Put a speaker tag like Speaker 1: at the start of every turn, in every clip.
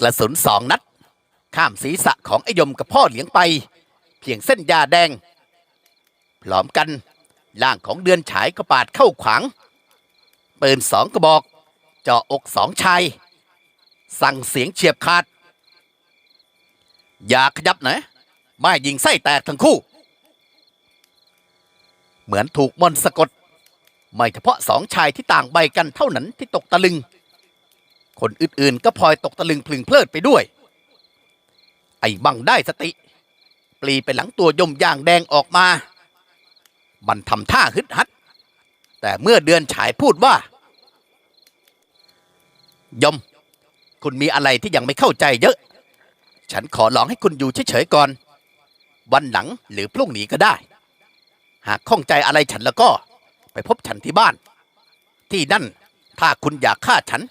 Speaker 1: กระสุนสองนัด ข้ามศีรษะของไอยมกับพ่อเลี้ยงไป เพียงเส้นยาแดง พร้อมกันร่างของเดือนฉายก็ปาดเข้าขวางปืนสองกระบอก เจาะอกสองชาย สั่งเสียงเฉียบขาด อย่าขยับนะไม่ยิงไส้แตกทั้งคู่ เหมือนถูกมนต์สะกด ไม่เฉพาะสองชายที่ต่างใบกันเท่านั้นที่ตกตะลึง คนอื่นๆ ก็พลอยตกตะลึงพลึงเพลิดไปด้วย ไอ้บังได้สติ ปลีไปหลังตัวยมยางแดงออกมา มันทำท่าฮึดฮัด แต่เมื่อเดือนฉายพูดว่า ยม คุณมีอะไรที่ยังไม่เข้าใจเยอะ ฉันขอลองให้คุณอยู่เฉยๆก่อน วันหลังหรือพรุ่งนี้ก็ได้ หากข้องใจอะไรฉันแล้วก็ ไปพบฉันที่บ้าน ที่นั่น ถ้าคุณอยากฆ่าฉัน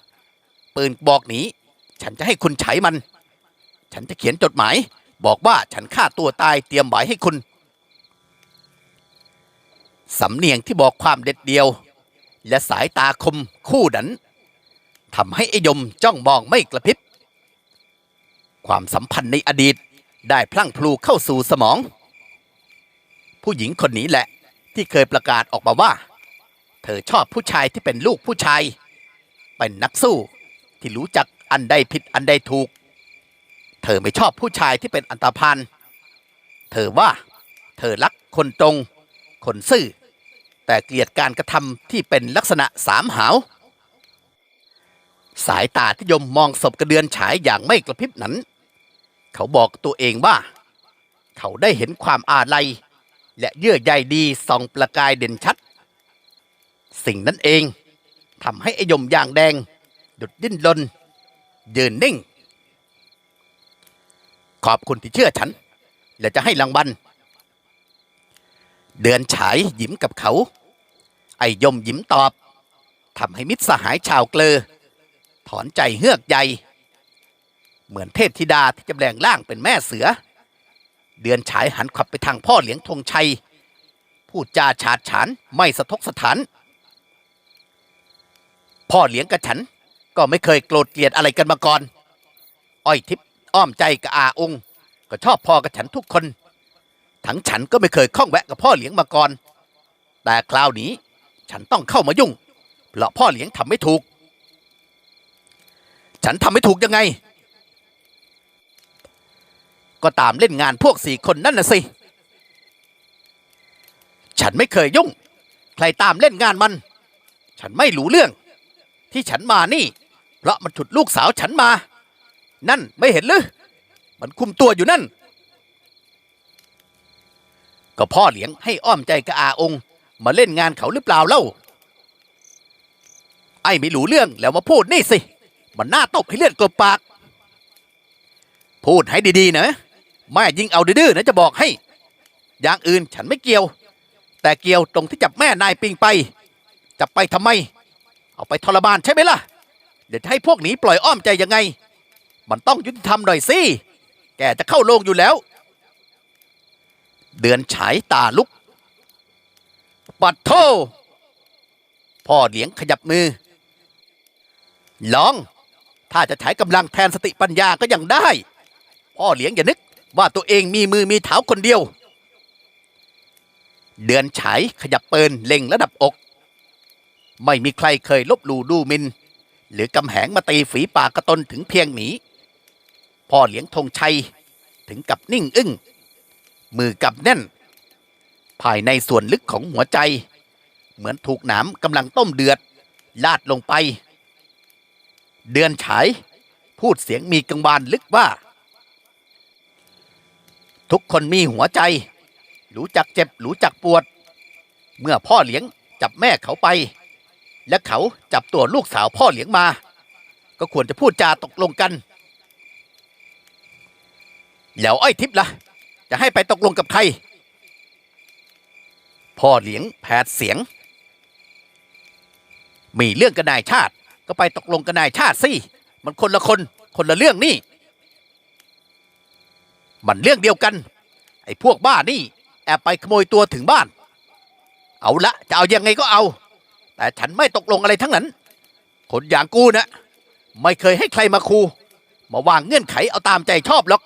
Speaker 1: ปืนบอกหนีฉันจะให้คุณใช้มัน ฉันจะเขียนจดหมาย บอกว่าฉันฆ่าตัวตายเตรียมไว้ให้คุณ สำเนียงที่บอกความเด็ดเดียว และสายตาคมคู่นั้นทำให้ไอยมจ้องมองไม่กระพริบ ความสัมพันธ์ในอดีตได้พลั่งพลูเข้าสู่สมอง ผู้หญิงคนนี้แหละที่เคยประกาศออกมาว่า เธอชอบผู้ชายที่เป็นลูกผู้ชาย เป็นนักสู้ ที่รู้จักอันใดผิดอันใดถูก เธอไม่ชอบผู้ชายที่เป็นอันตรพานเธอว่าเธอรักคนตรง คนซื่อ แต่เกลียดการกระทำที่เป็นลักษณะสามหาว สายตาที่ยมมองศพกระเดือนฉายอย่างไม่กระพริบนั้น เขาบอกตัวเองว่า เขาได้เห็นความอาลัย และเยื่อใยดีส่องประกายเด่นชัด สิ่งนั้นเองทำให้อยมยางแดง ดุดดิ้นรนยืนนิ่ง ขอบคุณที่เชื่อฉัน และจะให้รางวัลเดือนฉายยิ้มกับเขา ไอยมยิ้มตอบทำให้มิตรสหายชาวเกลอ ถอนใจเฮือกใหญ่ เหมือนเทพธิดาที่จะแปลงร่างเป็นแม่เสือ เดือนฉายหันขับไปทางพ่อเหลียงธงชัย พูดจาฉาดฉานไม่สะทกสถาน พ่อเลี้ยงกับฉัน ก็ไม่เคยโกรธเกลียดอะไรกันมาก่อน อ้อยทิพย์อ้อมใจกับอาองค์ ก็ชอบพ่อกับฉันทุกคน ทั้งฉันก็ไม่เคยข้องแวะกับพ่อเลี้ยงมาก่อน แต่คราวนี้ฉันต้องเข้ามายุ่ง เพราะพ่อเลี้ยงทำไม่ถูก ฉันทำไม่ถูกยังไง ก็ตามเล่นงานพวกสี่คนนั่นน่ะสิ ฉันไม่เคยยุ่ง ใครตามเล่นงานมัน ฉันไม่รู้เรื่อง ที่ฉันมานี่ เพราะมันฉุดลูกสาวฉันมา นั่นไม่เห็นหรือ มันคุมตัวอยู่นั่น ก็พ่อเลี้ยงให้อ้อมใจกับอาองค์ มาเล่นงานเขาหรือเปล่าเล่า ไอ้ไม่รู้เรื่องแล้วมาพูดนี่สิ มันน่าตบให้เลือดกลบปาก พูดให้ดีๆนะแม่ยิงเอาดื้อๆนะจะบอกให้ อย่างอื่นฉันไม่เกี่ยว แต่เกี่ยวตรงที่จับแม่นายปิงไป จับไปทำไม เอาไปทรมานใช่ไหมล่ะ เดี๋ยวให้พวกนี้ปล่อยอ้อมใจยังไง มันต้องยุติธรรมหน่อยสิ แกจะเข้าโรงอยู่แล้ว เดือนฉายตาลุก ปัดโทพ่อเลี้ยงขยับมือ ลอง ถ้าจะใช้กำลังแทนสติปัญญาก็ยังได้ พ่อเลี้ยงอย่านึกว่าตัวเองมีมือมีเท้าคนเดียว เดือนฉายขยับเปืนเล็งระดับอก ไม่มีใครเคยลบหลู่ดูมิน หรือกำแหงมาตีฝีปากกระตนถึงเพียงหนีพ่อเลี้ยงธงชัยถึงกับนิ่งอึ้ง มือกับแน่น ภายในส่วนลึกของหัวใจ เหมือนถูกหนามกำลังต้มเดือด ลาดลงไป เดือนฉาย พูดเสียงมีกังวานลึกว่า ทุกคนมีหัวใจ รู้จักเจ็บ รู้จักปวด เมื่อพ่อเลี้ยงจับแม่เขาไป และเขาจับตัวลูกสาวพ่อเลี้ยงมา ก็ควรจะพูดจาตกลงกัน แล้วอ้อยทิพย์ล่ะ จะให้ไปตกลงกับใคร พ่อเลี้ยงแผดเสียง มีเรื่องกับนายชาติ ก็ไปตกลงกับนายชาติสิ มันคนละคน คนละเรื่องนี่ มันเรื่องเดียวกัน ไอ้พวกบ้านี่ แอบไปขโมยตัวถึงบ้าน เอาละจะเอายังไงก็เอา แต่ฉันไม่ตกลงอะไรทั้งนั้น คนอย่างกูนะไม่เคยให้ใครมาคูมาวางเงื่อนไขเอาตามใจชอบหรอก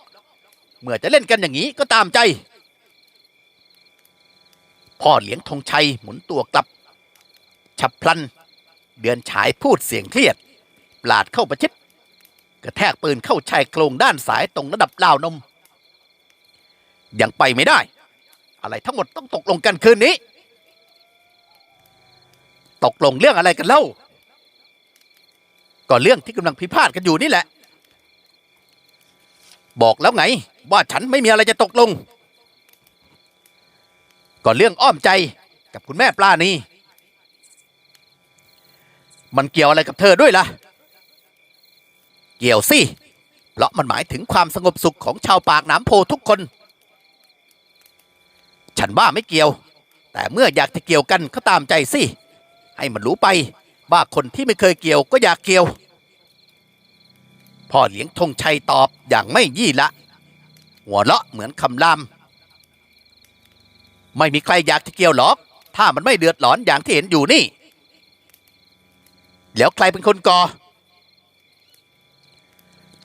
Speaker 1: เมื่อจะเล่นกันอย่างนี้ก็ตามใจ พ่อเลี้ยงธงชัยหมุนตัวกลับ ฉับพลัน เดือนฉายพูดเสียงเครียด ปลาดเข้าประชิดกระแทกปืนเข้าชายโครงด้านสายตรงระดับลาวนม ยังไปไม่ได้ อะไรทั้งหมดต้องตกลงกันคืนนี้ ตกลงเรื่องอะไรกันเล่า ก็เรื่องที่กำลังพิพาทกันอยู่นี่แหละ บอกแล้วไง ว่าฉันไม่มีอะไรจะตกลง ก็เรื่องอ้อมใจกับคุณแม่ปลานี่มันเกี่ยวอะไรกับเธอด้วยล่ะ เกี่ยวสิ เพราะมันหมายถึงความสงบสุขของชาวปากน้ำโพทุกคน ฉันว่าไม่เกี่ยว แต่เมื่ออยากจะเกี่ยวกันก็ตามใจสิ ให้มันรู้ไปว่าคนที่ไม่เคยเกี่ยวก็อยากเกี่ยว พ่อเลี้ยงธงชัยตอบอย่างไม่ยี่ละ หัวเราะเหมือนคำรามไม่มีใครอยากจะเกี่ยวหรอก ถ้ามันไม่เดือดร้อนอย่างที่เห็นอยู่นี่ แล้วใครเป็นคนก่อ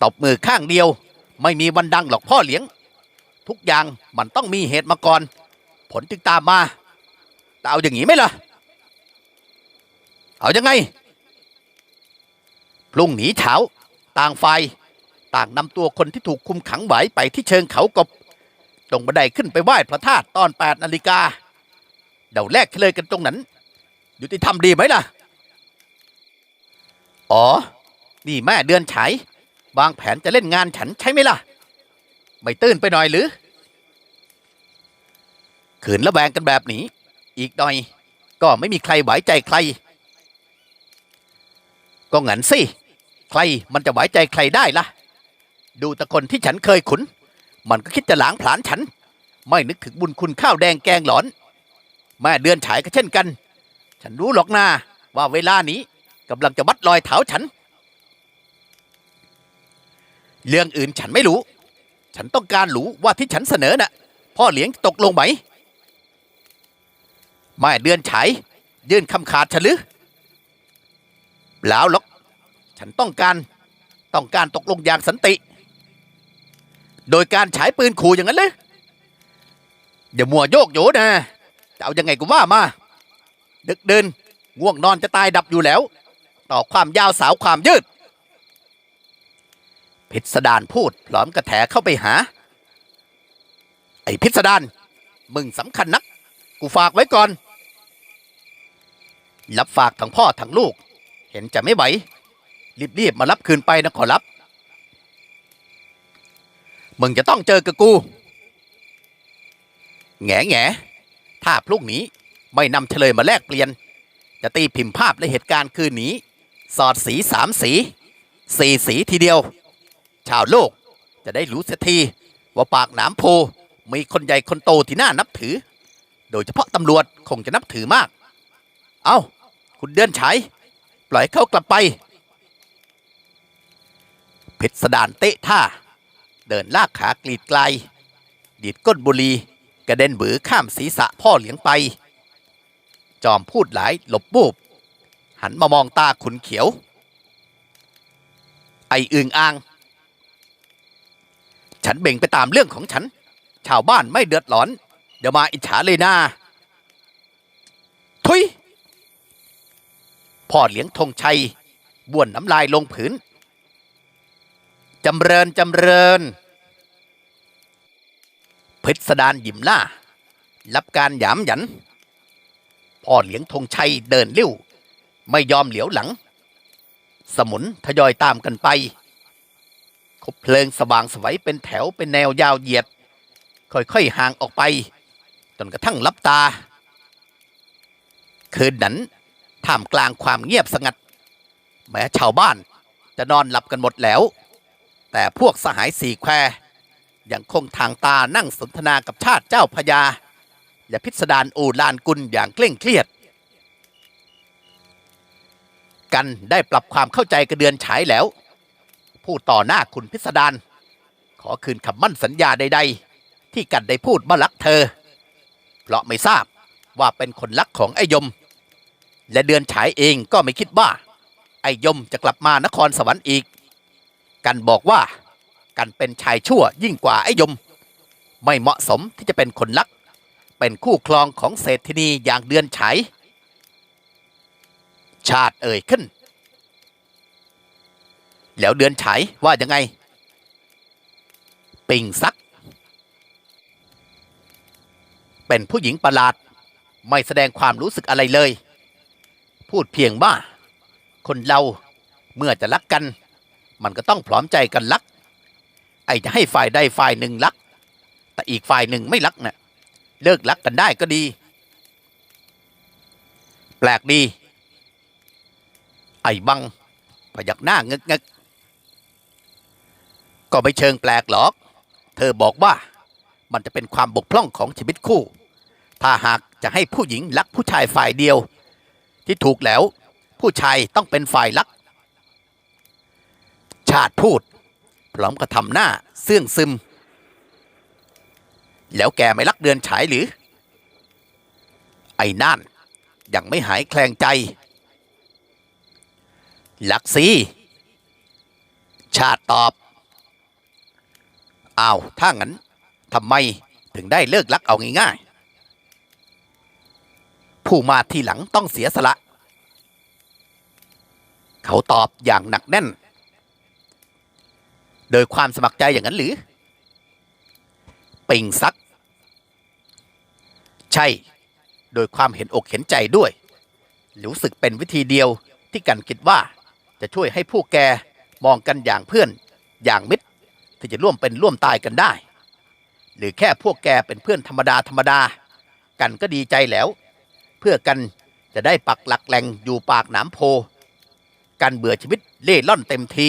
Speaker 1: ตบมือข้างเดียว ไม่มีวันดังหรอกพ่อเลี้ยง ทุกอย่างมันต้องมีเหตุมาก่อน ผลจึงตามมาแต่เอาอย่างนี้ไหมล่ะ เอายังไง พรุ่งนี้เช้า ต่างฝ่ายต่างนำตัวคนที่ถูกคุมขังไว้ไปที่เชิงเขากบตรงบันไดขึ้นไปไหว้พระธาตุตอนแปดนาฬิกา เดี๋ยวแรกเลยกันตรงนั้น ยุติธรรมดีไหมล่ะ อ๋อ นี่แม่เดือนฉายวางแผนจะเล่นงานฉันใช่ไหมล่ะ ไม่ตื่นไปหน่อยหรือขืนละแวงกันแบบนี้ อีกหน่อย ก็ไม่มีใครไหวใจใคร ก็งั้นสิ ใครมันจะไหวใจใครได้ล่ะ ดูแต่คนที่ฉันเคยขุน มันก็คิดจะหลางผลาญฉัน ไม่นึกถึงบุญคุณข้าวแดงแกงหลอน แม่เดือนฉายก็เช่นกัน ฉันรู้หรอกนาว่าเวลานี้กำลังจะวัดรอยเท้าฉัน เรื่องอื่นฉันไม่รู้ ฉันต้องการรู้ว่าที่ฉันเสนอน่ะ พ่อเลี้ยงตกลงไหมแม่เดือนฉายยื่นคำขาดฉันหรือ เปล่าหรอกฉันต้องการต้องการตกลงอย่างสันติ โดยการฉายปืนขู่อย่างนั้นเลยอย่ามัวโยกโยนะจะเอายังไงก็ว่ามา ดึกเดินง่วงนอนจะตายดับอยู่แล้ว ต่อความยาวสาวความยืด พิสดารพูดพร้อมกระแถเข้าไปหา ไอ้พิสดารมึงสำคัญนัก กูฝากไว้ก่อนรับฝากทั้งพ่อทั้งลูก เห็นจะไม่ไหว รีบๆมารับคืนไปนะขอรับ มึงจะต้องเจอกับกู แง่แง่ถ้าพรุ่งนี้ไม่นำเฉลยมาแลกเปลี่ยน จะตีพิมพ์ภาพและเหตุการณ์คืนนี้ สอดสีสามสี สี่สีทีเดียว ชาวโลกจะได้รู้เสียทีว่าปากหนามโพมีคนใหญ่คนโตที่น่านับถือ โดยเฉพาะตำรวจคงจะนับถือมาก เอา้า คุณเดือนฉาย ปล่อยเขากลับไปพิสดารเตะท่า เดินลากขากรีดไกล ดีดก้นบุรีกระเด็นบือข้ามศีรษะพ่อเหลียงไป จอมพูดหลายหลบบูบ หันมามองตาขุนเขียว ไออึงอ่าง ฉันเบ่งไปตามเรื่องของฉัน ชาวบ้านไม่เดือดร้อน เดี๋ยวมาอิจฉาเลยนาทุย พ่อเลี้ยงธงชัยบ้วนน้ำลายลงผืน จำเริญจำเริญพิสดารหยิมล่ารับการหยามหยัน พ่อเลี้ยงธงชัยเดินเลี้วไม่ยอมเหลียวหลัง สมุนทยอยตามกันไปคบเพลิงสว่างสวัยเป็นแถวเป็นแนวยาวเหยียด ค่อยๆห่างออกไป จนกระทั่งลับตา คืนนั้น ท่ามกลางความเงียบสงัด แม้ชาวบ้านจะนอนหลับกันหมดแล้ว แต่พวกสหายสี่แควยังคงทางตานั่งสนทนากับชาติเจ้าพญาและพิสดารอูลานกุลอย่างเคร่งเครียด กันได้ปรับความเข้าใจกระเดือนฉายแล้ว พูดต่อหน้าคุณพิสดารขอคืนคำมั่นสัญญาใด ๆ ที่กันได้พูดมารักเธอ เพราะไม่ทราบว่าเป็นคนรักของไอยม และเดือนฉายเองก็ไม่คิดว่า ไอยมจะกลับมานครสวรรค์อีก กันบอกว่า กันเป็นชายชั่วยิ่งกว่าไอ้ยม ไม่เหมาะสมที่จะเป็นคนรัก เป็นคู่ครองของเศรษฐินีอย่างเดือนฉายชาติเอ่ยขึ้น แล้วเดือนฉายว่ายังไง ปิงซัก เป็นผู้หญิงประหลาด ไม่แสดงความรู้สึกอะไรเลย พูดเพียงว่า คนเราเมื่อจะรักกัน มันก็ต้องพร้อมใจกันรัก ไอ้จะให้ฝ่ายใดฝ่ายหนึ่งรัก แต่อีกฝ่ายหนึ่งไม่รักนะ่ะเลิกรักกันได้ก็ดี แปลกดี ไอ้บังพยักหน้าเงึกเงกก็ไม่เชิงแปลกหรอก เธอบอกว่ามันจะเป็นความบกพร่องของชีวิตคู่ ถ้าหากจะให้ผู้หญิงรักผู้ชายฝ่ายเดียว ที่ถูกแล้ว ผู้ชายต้องเป็นฝ่ายรัก ชาติพูด พร้อมกระทำหน้าเสื่องซึม แล้วแกไม่รักเดือนฉายหรือ ไอ้นั่นยังไม่หายแคลงใจลักซีชาติตอบ อ้าว ถ้างั้นทำไมถึงได้เลิกลักเอาง่าย ผู้มาทีหลังต้องเสียสละ เขาตอบอย่างหนักแน่น โดยความสมัครใจอย่างนั้นหรือ ปิงซัก ใช่ โดยความเห็นอกเห็นใจด้วยรู้สึกเป็นวิธีเดียวที่กันคิดว่า จะช่วยให้ผู้แกมองกันอย่างเพื่อน อย่างมิตร ที่จะร่วมเป็นร่วมตายกันได้ หรือแค่พวกแกเป็นเพื่อนธรรมดาธรรมดา กันก็ดีใจแล้ว เพื่อกันจะได้ปักหลักแหล่งอยู่ปากหนามโพ กันเบื่อชีวิตเล่ร่อนเต็มที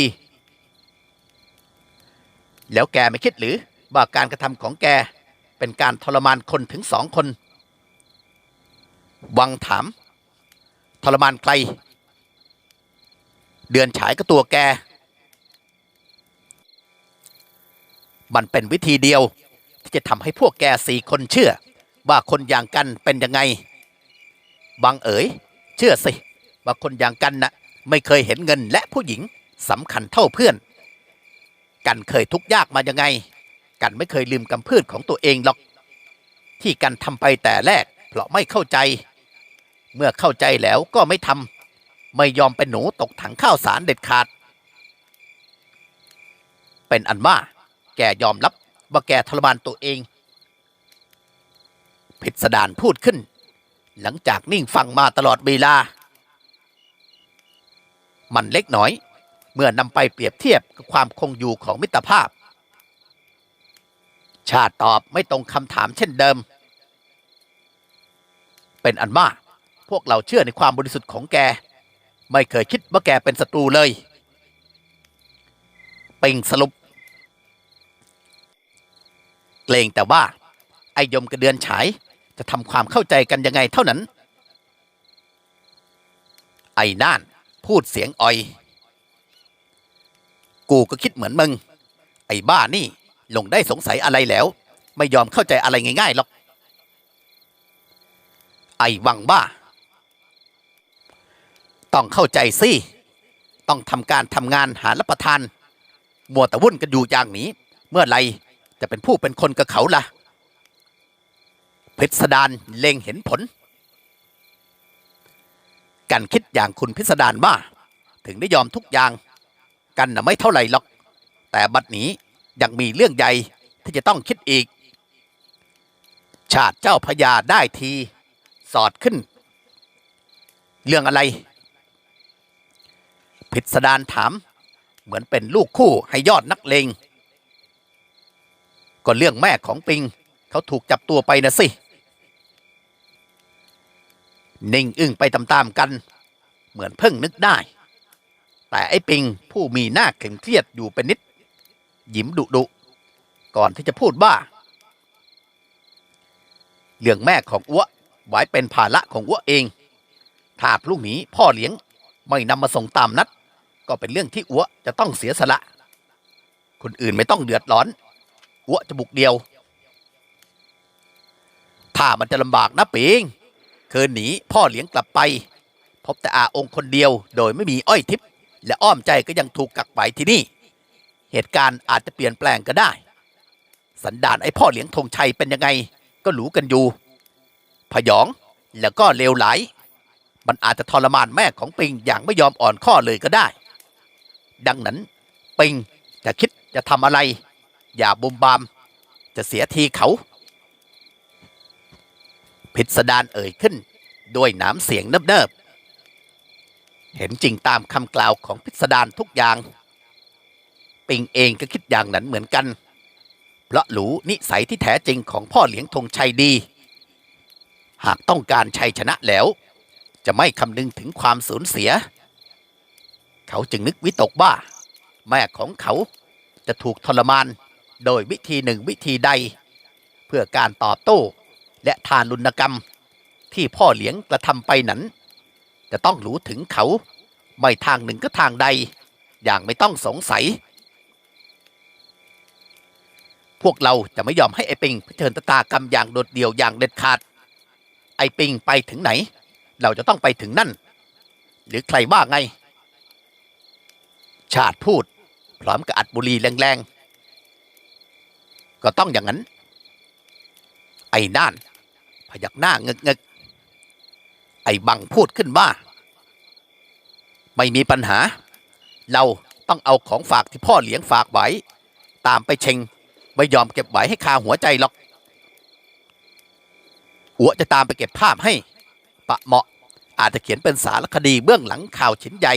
Speaker 1: แล้วแกไม่คิดหรือว่าการกระทำของแกเป็นการทรมานคนถึงสองคน วังถาม ทรมานใคร เดือนฉายก็ตัวแก มันเป็นวิธีเดียวที่จะทำให้พวกแกสี่คนเชื่อ ว่าคนอย่างกันเป็นยังไง บังเอ๋ย เชื่อสิว่าคนอย่างกันนะ่ะไม่เคยเห็นเงินและผู้หญิงสำคัญเท่าเพื่อน กันเคยทุกข์ยากมายังไง กันไม่เคยลืมกำพืชของตัวเองหรอก ที่กันทำไปแต่แรก เพราะไม่เข้าใจ เมื่อเข้าใจแล้วก็ไม่ทำไม่ยอมเป็นหนูตกถังข้าวสารเด็ดขาด เป็นอันว่าแกยอมรับว่าแกทรมานตัวเองพิสดารพูดขึ้น หลังจากนิ่งฟังมาตลอดเวลา มันเล็กน้อย เมื่อนำไปเปรียบเทียบกับความคงอยู่ของมิตรภาพ ชาติตอบไม่ตรงคำถามเช่นเดิม เป็นอันมากพวกเราเชื่อในความบริสุทธิ์ของแก ไม่เคยคิดว่าแกเป็นศัตรูเลยปิงสรุปเกรงแต่ว่าไอยมกับเดือนฉาย จะทำความเข้าใจกันยังไงเท่านั้น ไอ้น่าน พูดเสียงอ่อย กูก็คิดเหมือนมึง ไอ้บ้านี่ลงได้สงสัยอะไรแล้ว ไม่ยอมเข้าใจอะไรง่ายๆหรอก ไอ้วังบ้า ต้องเข้าใจสิ ต้องทำการทำงานหารับประทาน มัวแต่วุ่นกันอยู่อย่างนี้ เมื่อไรจะเป็นผู้เป็นคนกับเขาล่ะ พิสดารเล็งเห็นผล กันคิดอย่างคุณพิสดารว่าถึงได้ยอมทุกอย่าง กันน่ะไม่เท่าไหร่หรอก แต่บัดนี้ยังมีเรื่องใหญ่ที่จะต้องคิดอีก ชาติเจ้าพญาได้ทีสอดขึ้น เรื่องอะไร พิสดารถาม เหมือนเป็นลูกคู่ให้ยอดนักเลงก็เรื่องแม่ของปิง เขาถูกจับตัวไปนะสิ นิ่งอึ้งไปตามๆกัน เหมือนเพิ่งนึกได้ แต่ไอ้ปิงผู้มีหน้าเคร่งเครียดอยู่เป็นนิด ยิ้มดุดุก่อนที่จะพูดว่า เรื่องแม่ของอ้วไว้เป็นภาระของอ้วเอง ถ้าพรุ่งนี้พ่อเลี้ยงไม่นำมาส่งตามนัด ก็เป็นเรื่องที่อ้วจะต้องเสียสละ คนอื่นไม่ต้องเดือดร้อนอ้วจะบุกเดียว ถ้ามันจะลำบากนะปิง คืนหนีพ่อเลี้ยงกลับไป พบแต่อาองค์คนเดียวโดยไม่มีอ้อยทิพย์และอ้อมใจก็ยังถูกกักไว้ที่นี่ เหตุการณ์อาจจะเปลี่ยนแปลงก็ได้ สันดานไอ้พ่อเลี้ยงธงชัยเป็นยังไง ก็รู้กันอยู่ พยองแล้วก็เลวไหล มันอาจจะทรมานแม่ของปิงอย่างไม่ยอมอ่อนข้อเลยก็ได้ ดังนั้นปิงจะคิดจะทำอะไร อย่าบุมบาม จะเสียทีเขา พิสดารเอ่ยขึ้น ด้วยน้ำเสียงเนิบๆ เห็นจริงตามคำกล่าวของพิสดารทุกอย่าง ปิงเองก็คิดอย่างนั้นเหมือนกัน เพราะรู้นิสัยที่แท้จริงของพ่อเลี้ยงธงชัยดี หากต้องการชัยชนะแล้ว จะไม่คำนึงถึงความสูญเสีย เขาจึงนึกวิตกว่า แม่ของเขาจะถูกทรมานโดยวิธีหนึ่งวิธีใด เพื่อการตอบโต้ และทารุณกรรมที่พ่อเลี้ยงกระทำไปนั้น จะต้องรู้ถึงเขา ไม่ทางหนึ่งก็ทางใด อย่างไม่ต้องสงสัย พวกเราจะไม่ยอมให้ไอ้ปิงเผชิญชะตากรรมอย่างโดดเดี่ยวอย่างเด็ดขาด ไอ้ปิงไปถึงไหน เราจะต้องไปถึงนั่น หรือใครว่าไง ชาติพูด พร้อมกับอัดบุรีแรงๆ ก็ต้องอย่างนั้น ไอ้น่าน พยักหน้าเงึกเงกๆไอ้บังพูดขึ้นว่า ไม่มีปัญหา เราต้องเอาของฝากที่พ่อเลี้ยงฝากไว้ ตามไปเชงไม่ยอมเก็บไว้ให้คาหัวใจหรอกอัวจะตามไปเก็บภาพให้ ปะเหมาะอาจจะเขียนเป็นสารคดีเบื้องหลังข่าวชิ้นใหญ่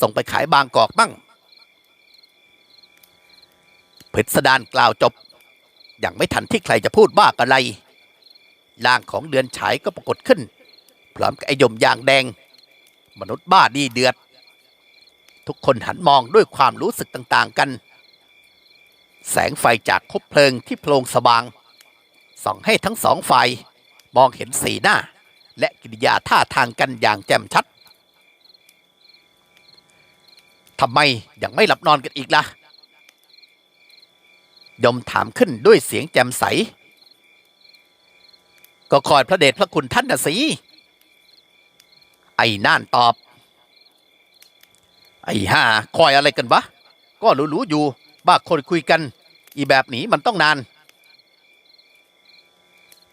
Speaker 1: ส่งไปขายบางกอกบ้างพิสดารกล่าวจบย่างไม่ทันที่ใครจะพูดบ้าอะไร ร่างของเดือนฉายก็ปรากฏขึ้น พร้อมกับไอยมยางแดง มนุษย์บ้าดีเดือด ทุกคนหันมองด้วยความรู้สึกต่างๆกัน แสงไฟจากคบเพลิงที่โพลงสว่าง ส่องให้ทั้งสองฝ่ายมองเห็นสีหน้า และกิริยาท่าทางกันอย่างแจ่มชัดทำไมยังไม่หลับนอนกันอีกล่ะ ยมถามขึ้นด้วยเสียงแจ่มใส ก็คอยพระเดชพระคุณท่านนะสิ ไอ้น่านตอบ ไอ้ห่าคอยอะไรกันวะ ก็รู้ๆอยู่บ้าคนคุยกัน อีแบบนี้มันต้องนาน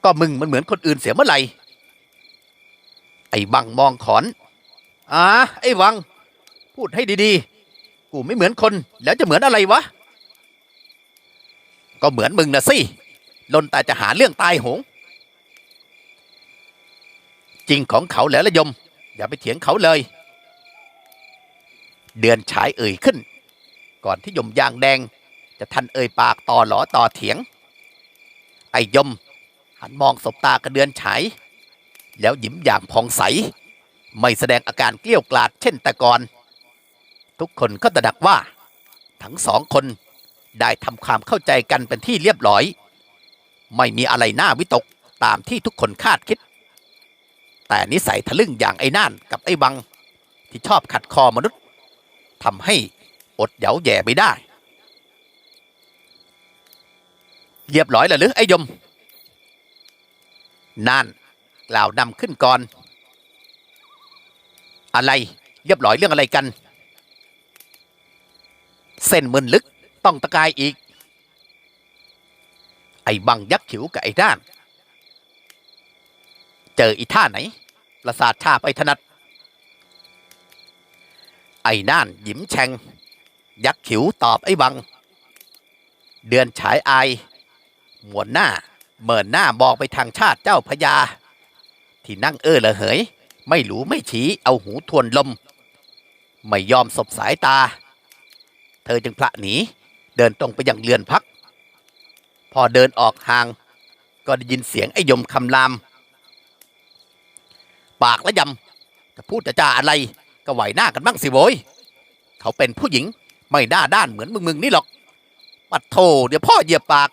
Speaker 1: ก็มึงมันเหมือนคนอื่นเสียเมื่อไหร่ ไอ้บังมองขอนอ่าไอ้วัง พูดให้ดีๆ กูไม่เหมือนคนแล้วจะเหมือนอะไรวะ ก็เหมือนมึงนะสิลนตาจะหาเรื่องตายหง จริงของเขาแล้วละยม อย่าไปเถียงเขาเลย เดือนฉายเอ่ยขึ้น ก่อนที่ยมยางแดง จะทันเอ่ยปากต่อหลอต่อเถียง ไอ้ยม หันมองสบตากระเดือนฉาย แล้วยิ้มอย่างผ่องใส ไม่แสดงอาการเกลี้ยวกล่อดเช่นแต่ก่อน ทุกคนก็ตระหนักว่า ทั้งสองคนได้ทำความเข้าใจกันเป็นที่เรียบร้อย ไม่มีอะไรน่าวิตกตามที่ทุกคนคาดคิด แต่นิสัยทะลึ่งอย่างไอ้น่านกับไอ้บัง ที่ชอบขัดคอมนุษย์ทำให้อดเหยาแย่ไม่ได้เรียบร้อยแล้วหรือไอ้ยมน่านกล่าวนำขึ้นก่อน อะไรเรียบร้อยเรื่องอะไรกัน เส้นมึนลึกต้องตะกายอีก ไอ้บังยักษ์ขิวกับไอ้ด้าน เจออีท่าไหน ประสาทชาไปถนัด ไอ้น่านยิ้มแฉงยักษ์ขิวตอบไอ้บัง เดือนฉายอายหมวนหน้าเมินหน้ามองไปทางชาติเจ้าพญา ที่นั่งเออละเหย ไม่หลูไม่ชี้เอาหูทวนลม ไม่ยอมสบสายตา เธอจึงพระหนี เดินตรงไปยังเรือนพัก พอเดินออกห่าง ก็ได้ยินเสียงไอ้ยมคำราม ปากและยำจะพูดจะจาอะไรก็ไหวหน้ากันบ้างสิโว้ยเขาเป็นผู้หญิงไม่ด้าด้านเหมือนมึงมึงนี่หรอก ปัดโทเดี๋ยวพ่อเหยียบปาก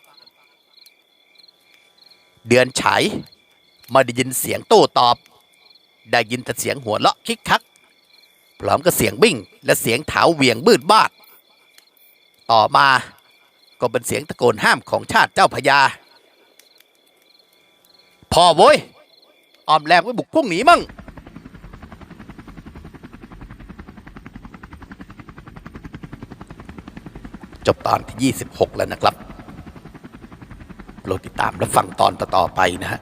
Speaker 1: เดือนฉายไม่ได้ยินเสียงโต้ตอบ ได้ยินแต่เสียงหัวเราะคิกคักพร้อมกับเสียงบิ้งและเสียงเท้าเหวียงบืดบาด ต่อมาก็เป็นเสียงตะโกนห้ามของชาติเจ้าพญาพ่อโว้ย ออมแรงไว้บุกพวกหนีมั่งจบตอนที่ 26 แล้วนะครับโปรดติดตามและฟังตอนต่อๆไปนะฮะ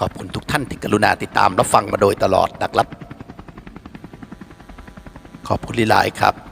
Speaker 1: ขอบคุณทุกท่านที่กรุณาติดตามและฟังมาโดยตลอดนะครับ ขอบคุณลีลายครับ